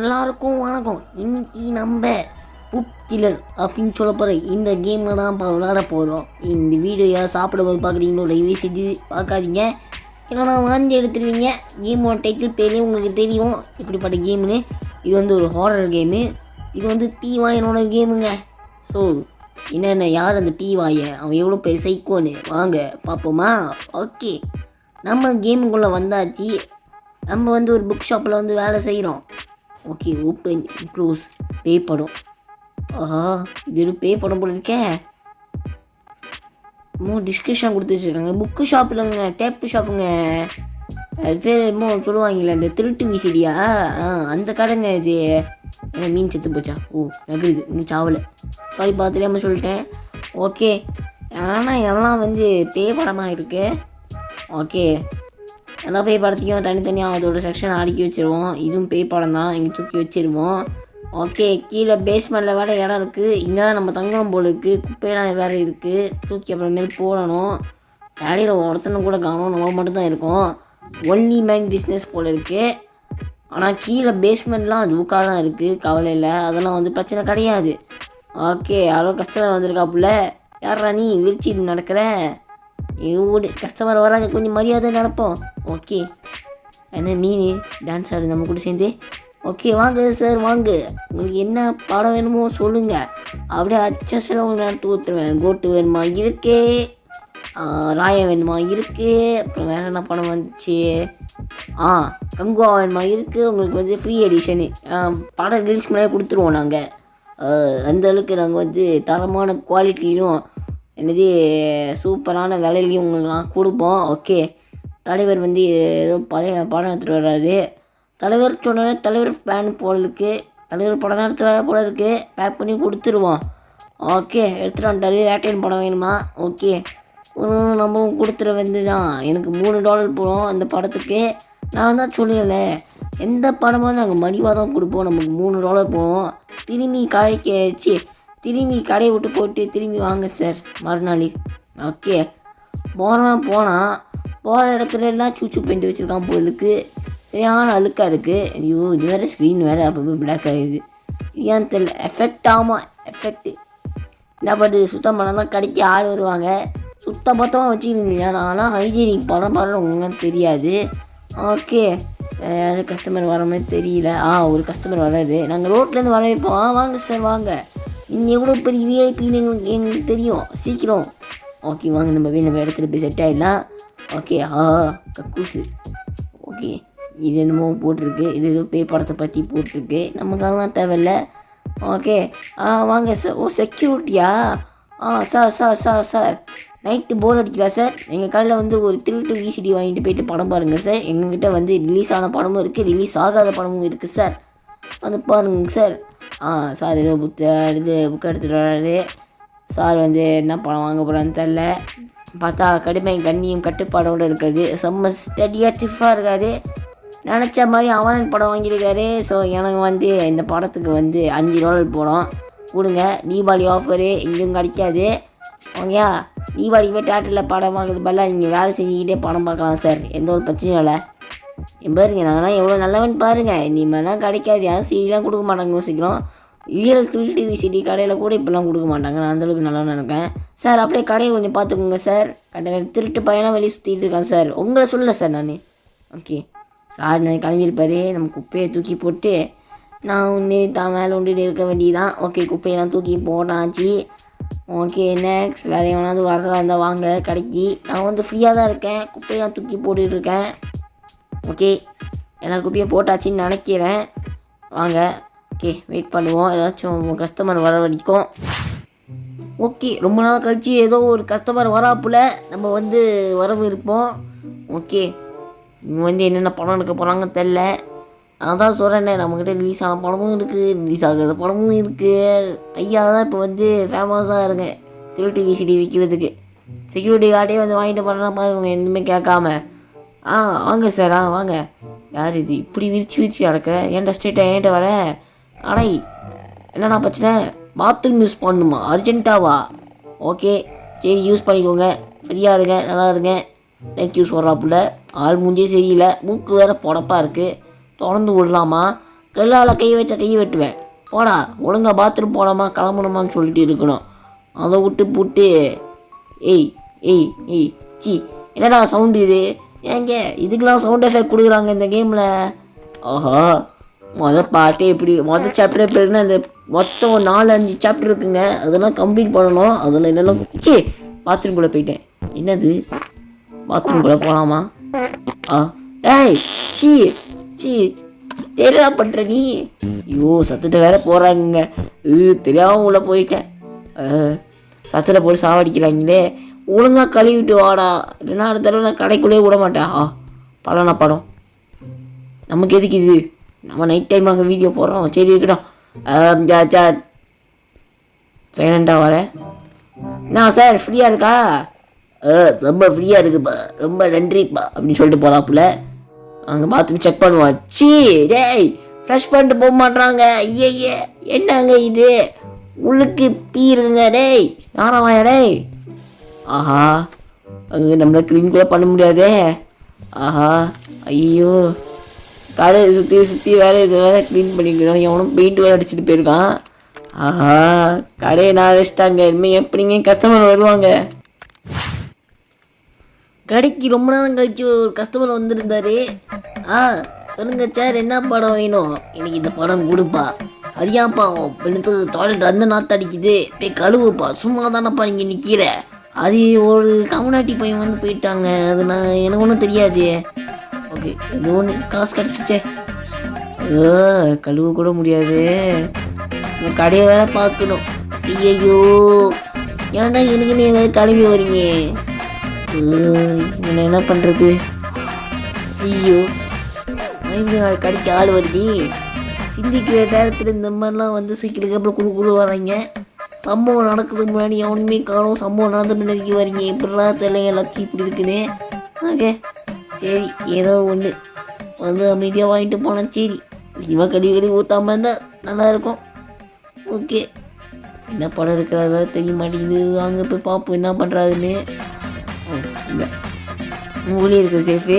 எல்லாருக்கும் வணக்கம். இன்னைக்கு நம்ம புப் கில்லர் அப்படின்னு சொல்ல போகிற இந்த கேமில் தான் இப்போ விளையாட போகிறோம் இந்த வீடியோ சாப்பிடும்போது பார்க்குறீங்களோ தயவு செஞ்சு பார்க்காதீங்க. ஏன்னா வாந்தி எடுத்துருவீங்க. கேமோட டைட்டில் பேரே உங்களுக்கு தெரியும். இப்படிப்பட்ட கேம்னு இது வந்து ஒரு ஹாரர் கேமு இது வந்து பி வாயனோட கேமுங்க ஸோ என்னென்ன யார் அந்த பி வாயன் அவன் எவ்வளோ பெரிய சைக்கோன்னு வாங்க பார்ப்போமா? ஓகே நம்ம கேமுக்குள்ளே வந்தாச்சு. நம்ம வந்து ஒரு புக் ஷாப்பில் வந்து வேலை செய்கிறோம் ஓகே ஓப்பன் க்ளோஸ் பே படம் ஆஹா இது ஒரு பே படம் போல இருக்கே. இன்னும் டிஸ்கிரிப்ஷன் கொடுத்து வச்சுருக்காங்க. புக்கு இல்லைங்க டேப்பு ஷாப்புங்க அது பேர் என்னமோ சொல்லுவாங்கல்ல இந்த திருட்டு விசிடியா? ஆ அந்த கடைங்க இது. மீன் செத்து போச்சா? ஓ நகருது இன்னும் சாவலை. சாரி பார்த்துலாம சொல்லிட்டேன். ஓகே ஆனால் எல்லாம் வந்து பே படமாக இருக்கு. ஓகே எல்லா பேய் படத்தையும் தனித்தனியாக அதோட செக்ஷன் அடுக்கி வச்சிருவோம். இதுவும் பேய் படம் தான் இங்கே தூக்கி வச்சிருவோம். ஓகே கீழே பேஸ்மெண்ட்டில் வேறு இடம் இருக்குது இங்கே தான் நம்ம தங்கணும் போல் இருக்குது குப்பையெல்லாம் வேறு இருக்குது தூக்கி அப்புறமேல் போடணும். வேலையில் ஒருத்தனை கூட காணும். நம்ம மட்டும் தான் இருக்கோம். ஒன்லி மேன் பிஸ்னஸ் போல் இருக்குது ஆனால் கீழே பேஸ்மெண்ட்லாம் ஜூக்காக தான் இருக்குது கவலையில் அதெல்லாம் வந்து பிரச்சனை கிடையாது. ஓகே அவ்வளோ கஷ்டம் வந்திருக்காப்புல யாரா நீ? விரிச்சி நடக்கிற? ஓடு கஸ்டமர் வராங்க கொஞ்சம் மரியாதை நடப்போம். ஓகே என்ன மீன் டான்ஸ் ஆடு நம்ம கூட சேர்ந்து? ஓகே வாங்க சார் வாங்க. உங்களுக்கு என்ன படம் வேணுமோ சொல்லுங்கள் அப்படியே அச்சசில் உங்களுக்கு நடத்து ஊற்றுருவேன் கோட்டு வேணுமா? இருக்கே. ராயம் வேணுமா? இருக்குது அப்புறம் வேறு என்ன படம் வந்துச்சு? ஆ கங்குவா வேணுமா? இருக்குது உங்களுக்கு வந்து ஃப்ரீ எடிஷனு படம் ரிலீஸ் முன்னாடி கொடுத்துருவோம் நாங்கள் அந்தளவுக்கு நாங்கள் வந்து தரமான குவாலிட்டிலையும் என்னது சூப்பரான விலையிலையும் உங்களுக்குலாம் கொடுப்போம். ஓகே. தலைவர் வந்து ஏதோ பழைய படம் எடுத்துகிட்டு வர்றாரு. தலைவர் சொன்னோடனே தலைவர் ஃபேன் போல இருக்குது தலைவர் படம் தான் எடுத்துகிட்டு வர போல இருக்குது பேக் பண்ணி கொடுத்துருவோம். ஓகே எடுத்துகிட்டு வந்துட்டாரு. வேட்டையன் படம் வேணுமா? ஓகே. ஒன்று நம்ம கொடுத்துட வந்து தான். எனக்கு மூணு டாலர் போகிறோம் அந்த படத்துக்கு. நான் தான் சொல்லலை. எந்த படமும் நாங்கள் மலிவாக தான் கொடுப்போம். நமக்கு மூணு டாலர் போகிறோம் திரும்பி கடைக்கு திரும்பி கடையை விட்டு போட்டு திரும்பி வாங்க சார் மறுநாள். ஓகே போனால் போனால் போகிற இடத்துல எல்லாம் சூச்சு பெயிண்ட் வச்சுருக்கான் போலுக்கு சரியான அழுக்காக இருக்குது ஐயோ இது வேறு ஸ்க்ரீன் வேறு அப்பப்போ பிளாக் ஆகுது. ஏன் தெரியல எஃபெக்ட் ஆமாம் எஃபெக்ட் என்ன பண்ணுறது சுத்தம் பண்ண தான் கடைக்கு ஆள் வருவாங்க. சுத்த பத்தமாக வச்சுக்கிறீங்க ஆனால் ஹைஜீனிக் படம் பாருங்க தெரியாது. ஓகே யாரும் கஸ்டமர் வர மாதிரி தெரியல. ஆ ஒரு கஸ்டமர் வராரு நாங்கள் ரோட்லேருந்து வர வைப்போம். ஆ வாங்க சார் வாங்க. எவ்வளோ பெரிய விஐபின்னு எங்களுக்கு எங்களுக்கு தெரியும். சீக்கிரம். ஓகே வாங்க நம்ம போய் நம்ம இடத்துல போய் செட் ஆகிடலாம் ஓகே ஆ கக்கூசு. ஓகே இது என்னமோ போட்டிருக்கு. இது ஏதோ பேய் படத்தை பற்றி போட்டிருக்கு. நமக்கெல்லாம் தேவையில்ல. ஓகே ஆ வாங்க சார் ஓ செக்யூரிட்டியா ஆ? Sir sir sir sir night bore அடிக்கலா sir எங்கள் கடையில் வந்து ஒரு திருட்டு விசிடி வாங்கிட்டு போயிட்டு படம் பாருங்கள் சார் எங்ககிட்ட வந்து ரிலீஸ் ஆன படமும் இருக்குது ரிலீஸ் ஆகாத படமும் இருக்குது சார் வந்து பாருங்க சார் ஆ சார் ஏதோ புத்த இது புக் எடுத்துகிட்டு வர்றாரு சார் வந்து என்ன படம் வாங்க போகிறான்னு தெரில. பார்த்தா கடுமை கண்ணியும் கட்டுப்பாடோடு இருக்கிறது. செம்ம ஸ்டடியாக டிஃபாக இருக்காரு. நினச்ச மாதிரி அவனன் படம் வாங்கியிருக்காரு. ஸோ எனக்கு வந்து இந்த படத்துக்கு வந்து அஞ்சு டாலர் போடும் கொடுங்க. தீபாவளி ஆஃபரு எங்கேயும் கிடைக்காது. ஓகேயா தீபாவளிக்கு போய் தேட்டரில் படம் பார்க்கறது பதிலாக நீங்கள் வேலை செஞ்சுக்கிட்டே படம் பார்க்கலாம் சார். எந்த ஒரு பிரச்சனையும் இல்லை. பாருங்க நாங்களாம் எவ்வளோ நல்லவன் பாருங்க. இனிமேலாம் கிடைக்காது. யாரும் சீடிலாம் கொடுக்க மாட்டாங்க சீக்கிரம் ரியல் த்ரில் டிவி சிடி கடையில் கூட இப்போலாம் கொடுக்க மாட்டாங்க. நான் அந்தளவுக்கு நல்லா நினைப்பேன் சார் அப்படியே கடையை கொஞ்சம் பார்த்துக்கோங்க சார். கடையில் திருட்டு பையனாக வெளியே சுற்றிட்டு இருக்கான் சார். உங்களை சொல்லலை சார் நான். ஓகே. சார் நான் கிளம்பியிருப்பாரு. நம்ம குப்பையை தூக்கி போட்டு நான் ஒன்று தான் மேலே ஒன்று இருக்க வேண்டியதான் ஓகே குப்பையெல்லாம் தூக்கி போட்டாச்சு. ஓகே நெக்ஸ்ட் வேறு எவனாவது வர்றதா இருந்தால் வாங்க கடைக்கு. நான் வந்து ஃப்ரீயாக தான் இருக்கேன். குப்பையெல்லாம் தூக்கி போட்டுட்ருக்கேன் ஓகே. எல்லா குப்பையும் போட்டாச்சுன்னு நினைக்கிறேன். வாங்க. ஓகே வெயிட் பண்ணுவோம். ஏதாச்சும் கஸ்டமர் வர வரைக்கும். ஓகே ரொம்ப நாள் கழிச்சு ஏதோ ஒரு கஸ்டமர் வராப்புல நம்ம வந்து வரவு இருப்போம். ஓகே. இவங்க வந்து என்னென்ன படம் எடுக்க போகிறாங்கன்னு தெரில அதான் சொல்கிறேன்னே நம்மக்கிட்ட ரிலீஸ் ஆன படமும் இருக்குது ரிலீஸ் ஆகாத படமும் இருக்குது ஐயா தான் இப்போ வந்து ஃபேமஸாக இருங்க திருட்டு விசிடி விற்கிறதுக்கு செக்யூரிட்டி கார்டே வந்து வாங்கிட்டு போகிறேன்னா பாருங்க எதுவுமே கேட்காம. ஆ வாங்க சார் ஆ வாங்க. யார் இது? இப்படி விரிச்சு விரிச்சு நடக்கிற? ஏன்டா ஸ்ட்ரெயிட்டாக ஏன்ட்ட வர? அடை என்னடா பிரச்சனை? பாத்ரூம் யூஸ் பண்ணணுமா? அர்ஜென்ட்டாவா ஓகே சரி யூஸ் பண்ணிக்கோங்க. ஃப்ரீயாக இருங்க நல்லா இருங்க. தேங்க்யூ சொல்கிறாப்புல ஆள் மூஞ்சே சரியில்லை. மூக்கு வேறு புடப்பாக இருக்குது திறந்து விடலாமா? கல்லால் கை வச்சா கை வெட்டுவேன். போடா ஒழுங்கா பாத்ரூம் போடாமா கிளம்பணுமான்னு சொல்லிட்டு இருக்கணும். அதை விட்டு புட்டு. ஏய் ஏய் ஏய் சி என்னடா சவுண்டு இது? ஏங்க இதுக்கெலாம் சவுண்ட் எஃபெக்ட் கொடுக்குறாங்க இந்த கேமில் ஆஹா மொதல் பாட்டே எப்படி மொதல் சாப்டர் எப்படி இருக்குன்னா இந்த மொத்தம் ஒரு நாலு அஞ்சு சாப்டர் இருக்குங்க. அதெல்லாம் கம்ப்ளீட் பண்ணணும். அதில் என்னெல்லாம் சி பாத்ரூம்குள்ளே போயிட்டேன். என்னது? பாத்ரூம்குள்ளே போகலாமா ஆ ஏய் சி சி தெரியா பண்ணுற நீ? ஐயோ சத்துட்ட வேற போகிறாங்க இது தெரியாமல் உள்ளே போயிட்டேன். சத்தில் போட்டு சாவடிக்கிறாங்களே. ஒழுங்கா கழுவிட்டு வாடா. இல்லைன்னா அடுத்த தடவை நான் கடைக்குள்ளேயே விட மாட்டேன். ஆ படம். நமக்கு எதுக்கு இது? நம்ம நைட் டைம் அங்கே வீடியோ போடுறோம். சரி இருக்கட்டும். ஜா ஜா. சைலண்டாக வரேன் நான் சார் ஃப்ரீயாக இருக்கா? ஆ ரொம்ப ஃப்ரீயாக இருக்குப்பா. ரொம்ப நன்றிப்பா. அப்படின்னு சொல்லிட்டு போகலாப்புல அங்கே பாத்ரூம் செக் பண்ணுவான். சீ டேய் ஃப்ரெஷ் பண்ணிட்டு போக மாட்றாங்க. ஐயே என்னங்க இது? உள்ளுக்கு பீ இருக்குங்க டேய். யாராவாயா டேய்? ஆஹா அங்கே நம்மளை க்ளீன் கூட பண்ண முடியாதே. ஆஹா ஐயோ. கடையை சுற்றி சுற்றி வேற இது வேறு க்ளீன் பண்ணிக்கணும் எவனும் பெயிண்ட் வேறு அடிச்சுட்டு போயிருக்கான். ஆஹா கடையை நான் அடிச்சிட்டாங்க இனிமேல் எப்படிங்க கஸ்டமர் வருவாங்க? கடைக்கு ரொம்ப நேரம் கழிச்சு ஒரு கஸ்டமர் வந்திருந்தாரு. ஆ சொல்லுங்க சார் என்ன படம் வேணும்? எனக்கு இந்த படம் கொடுப்பா. அரியாப்பா எனக்கு டாய்லெட் அந்த நாத்து அடிக்குது. போய் கழுவுப்பா. சும்மா தானப்பா நீங்கள் நிற்கிற அது ஒரு கம்யூனிட்டி பையன் வந்து போயிட்டாங்க. அது நான் எனக்கு ஒன்றும் தெரியாது. ஓகே இது ஒன்று காசு கிடச்சிச்சே. ஓ கழுவ கூட முடியாது. இந்த கடையை வேற பார்க்கணும். ஐயையோ. ஏன்டா எனக்குன்னு ஏதாவது கிளம்பி வரீங்க? என்ன என்ன பண்ணுறது ஐயோ. ஐந்து கடைக்கு ஆள் வருது. சிந்திக்கிற நேரத்தில் இந்த மாதிரிலாம் வந்து சைக்கிளுக்கு அப்புறம் குழு குழு வராங்க சம்பவம் நடக்கிறதுக்கு முன்னாடி. எவனுமே காணும். சம்பவம் நடந்த பின்னாடி வரீங்க? இப்படிலாம் தெரியல லக்கி இப்படி இருக்குன்னு. ஓகே. சரி ஏதோ ஒன்று வந்து அமைதியாக வாங்கிட்டு போனால் சரி. இவன் கடி கடி ஊற்றாம இருந்தால் நல்லா இருக்கும். ஓகே. என்ன படம் இருக்கிறதா தெரிய மாட்டேங்குது. அங்கே போய் பார்ப்போம் என்ன பண்ணுறாருன்னு இல்லை. மூலி இருக்குது சேஃபு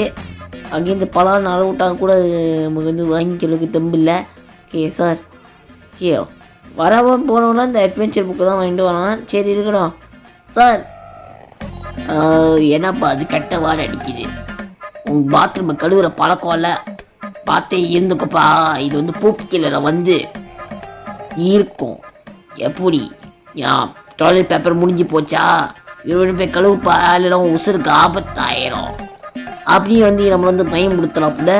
அங்கேயும் இந்த பழம் நட விட்டாங்க கூட அது நமக்கு வந்து வாங்கிக்கிறதுக்கு தெம்பு இல்லை. Okay sir. ஓகே வரவன் போனவங்களாம் இந்த அட்வென்ச்சர் புக்கு தான் வாங்கிட்டு வரான் சரி இருக்கணும் சார் என்னப்பா அது கட்ட வாடை அடிக்குது. உன் பாத்ரூமை கழுவுற பழக்கம் இல்லை. பார்த்தே இருந்துக்கப்பா. இது வந்து பூப்பு கீழே வந்து இருக்கும். எப்படி? ஏன் டாய்லெட் பேப்பர் முடிஞ்சு போச்சா? இவனு போய் கழுவுப்பா. இல்லைன்னா உசுருக்கு ஆபத்தாயிரும். அப்படியே வந்து நம்ம வந்து பயன்படுத்தலாப்புல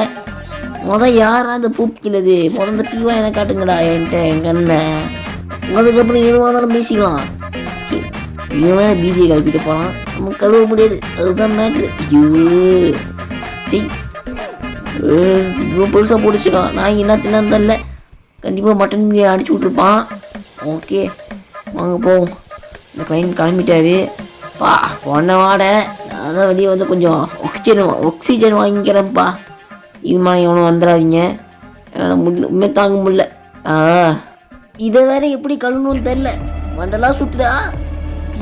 முத யாரா இந்த பூப்பிக்கிறது. முத இந்த டீவா எனக்கு காட்டுங்கடா என்கிட்ட எங்க அண்ணன் அதுக்கப்புறம் எதுவாக இருந்தாலும் பேசிக்கலாம். சரி, இவன் பிஜியை கழுப்பிட்டு போகலாம் நம்ம கழுவ முடியாது. அதுதான் மேட்ரு ஐயோ. சரி இவ்வளோ பெருசாக போட்டுச்சுக்கான் நான் என்ன தின்னு தெரில கண்டிப்பாக மட்டன் பிரியாணி அடிச்சு விட்ருப்பான் ஓகே. வாங்க போவோம். இந்த பையன் கிளம்பிட்டாரு. பா ஒன்றை வாட. நான் தான் வெளியே வந்து கொஞ்சம் ஆக்சிஜன் ஆக்சிஜன் வாங்கிக்கிறேன்ப்பா. இது மாதிரி எவனும் வந்துடாதீங்க. என்னால் முடியல. உண்மை தாங்க முடியல. ஆ. இதை வேற எப்படி கழுவணும்னு தெரில மண்டலாம் சுத்துடா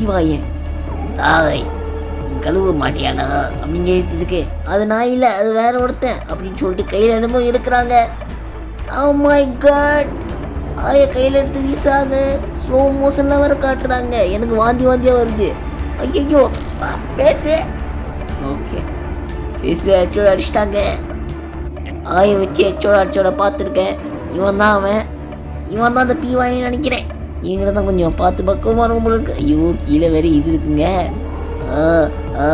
வாயன் தாவை கழுவ மாட்டியாடா? அப்படின்னு கேட்டுருக்கு அது நான் இல்லை அது வேற ஒருத்தன் அப்படின்னு சொல்லிட்டு கையில் என்னமோ இருக்கிறாங்க ஓ oh மை காட் ஆய கையில் எடுத்து வீசுறாங்க. ஸ்லோ மோஷன்லாம் வேற காட்டுறாங்க. எனக்கு வாந்தி வாந்தியாக வருது. ஐயோ ஃபேஸு ஓகே ஃபேஸில் அடிச்சோட அடிச்சிட்டாங்க. ஆய வச்சு எச்சோட அடிச்சோட பார்த்துருக்கேன். இவன் தான் அவன். இவன் தான் அந்த பி நினைக்கிறேன். இவங்களை தான் கொஞ்சம் பார்த்து பக்குவமாக இருக்கும் உங்களுக்கு ஐயோ கீழே வேறு இது இருக்குங்க. ஆ ஆ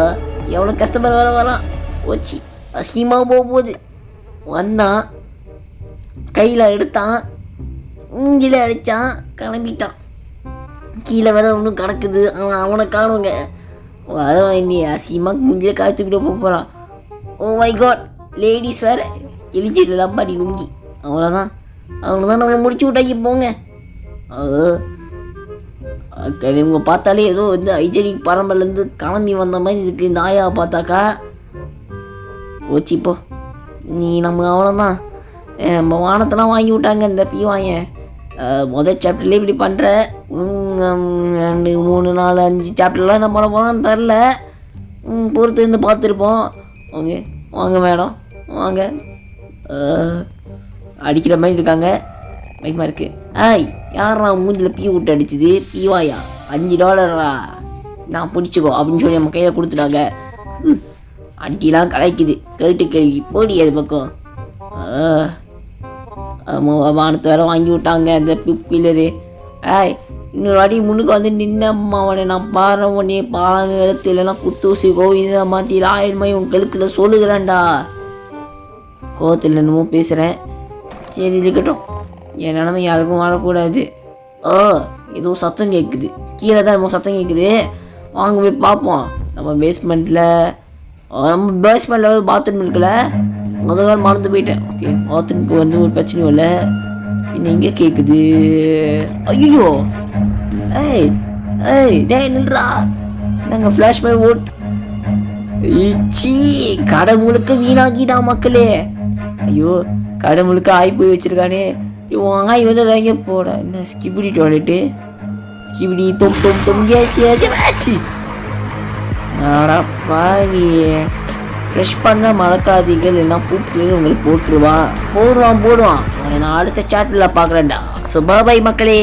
எவ்வளோ கஸ்டமர் வர வரான். ஓச்சி அசிமா போக போகுது. வந்தான். கையில் எடுத்தான். மூஞ்சில அடித்தான் கிளம்பிட்டான். கீழே வேற ஒன்றும் கிடக்குது. அவன் அவனை காணுங்க. வரவன் நீ அசிமா மூஞ்சில காய்ச்சிக்கிட்டு போக போகிறான் oh oh my god ladies வேறு. எலிஜில் லம்பாடி லுங்கி அவ்வளோதான் அவ்வளோதான் நம்மளை முடிச்சு விட்டாக்கி போங்க. இவங்க பார்த்தாலே ஏதோ வந்து ஹைஜெனிக் பரம்பலேருந்து கிளம்பி வந்த மாதிரி இருக்கு. இந்த ஆயாவை பார்த்தாக்கா. போச்சு இப்போ நீ நம்ம அவ்வளோதான் நம்ம வானத்தெல்லாம் வாங்கி விட்டாங்க இந்த பி வாங்க முதல் சாப்டர்லேயே இப்படி பண்ணுற ரெண்டு மூணு நாலு அஞ்சு சாப்டர்லாம் என்ன பண்ண போகிறோம்னு தெரில. பொறுத்து இருந்து பார்த்துருப்போம். ஓகே வாங்க மேடம். வாங்க. அடிக்கிற மாதிரி இருக்காங்க. பயமாக இருக்கு. ஆய் யாரா மூஞ்சில் பீ விட்டு அடிச்சுது? பீவாயா? அஞ்சு டாலரா நான் பிடிச்சிக்கோ அப்படின்னு சொல்லி நம்ம கையில் கொடுத்துட்டாங்க. அடிலாம் கலைக்குது கேட்டு கேள்வி. போடி அது பக்கம். ஆ, வானத்தை வேற வாங்கி விட்டாங்க அந்த பில்லரு ஆய் இன்னொரு வாட்டி முன்னுக்கு வந்து நின்னம்மா அவனை நான் பாரு உடனே பாலங்க எடுத்து இல்லைன்னா குத்தூசி கோவிந்த மாற்றி ஆயிரம் உன் கழுத்தில் சொல்லுகிறேன்டா. கோவத்தில் என்னமோ பேசுகிறேன் சரி இருக்கட்டும். என் நிலமை யாருக்கும் வரக்கூடாது ஓ ஏதோ சத்தம் கேட்குது கீழே தான் நம்ம சத்தம் கேட்குது வாங்க போய் பார்ப்போம். நம்ம பேஸ்மெண்ட்டில் நம்ம பேஸ்மெண்ட்டில் பாத்ரூம் இருக்குல்ல. முதல்ல மறந்து போயிட்டேன். ஓகே பாத்ரூமுக்கு வந்து ஒரு பிரச்சனையும் இல்லை. இன்னும் எங்கே கேட்குது ஐயோ ஏய் ஏய் டேய் நில்றா. நாங்கள் ஃப்ளாஷ் மேல் ஓட். ஈச்சி கடை முழுக்க வீணாக்கிட்டா மக்களே. ஐயோ கடை முழுக்க ஆய் போய் வச்சிருக்கானே. இவன் ஆய் வந்து அதை போட. என்ன ஸ்கிபிடி டாய்லெட்டு ஸ்கிபிடி தொம் தொம் தொம் கேஸ் ஏசி ஆச்சு ஃப்ரெஷ் பண்ண மறக்காதீங்க எல்லாம் பூப்பிட்டு உங்களுக்கு போட்டுருவான். போடுவான் போடுவான். நான் அடுத்த சாட்டில் பார்க்குறேன்டா. சுபா பாய் மக்களே.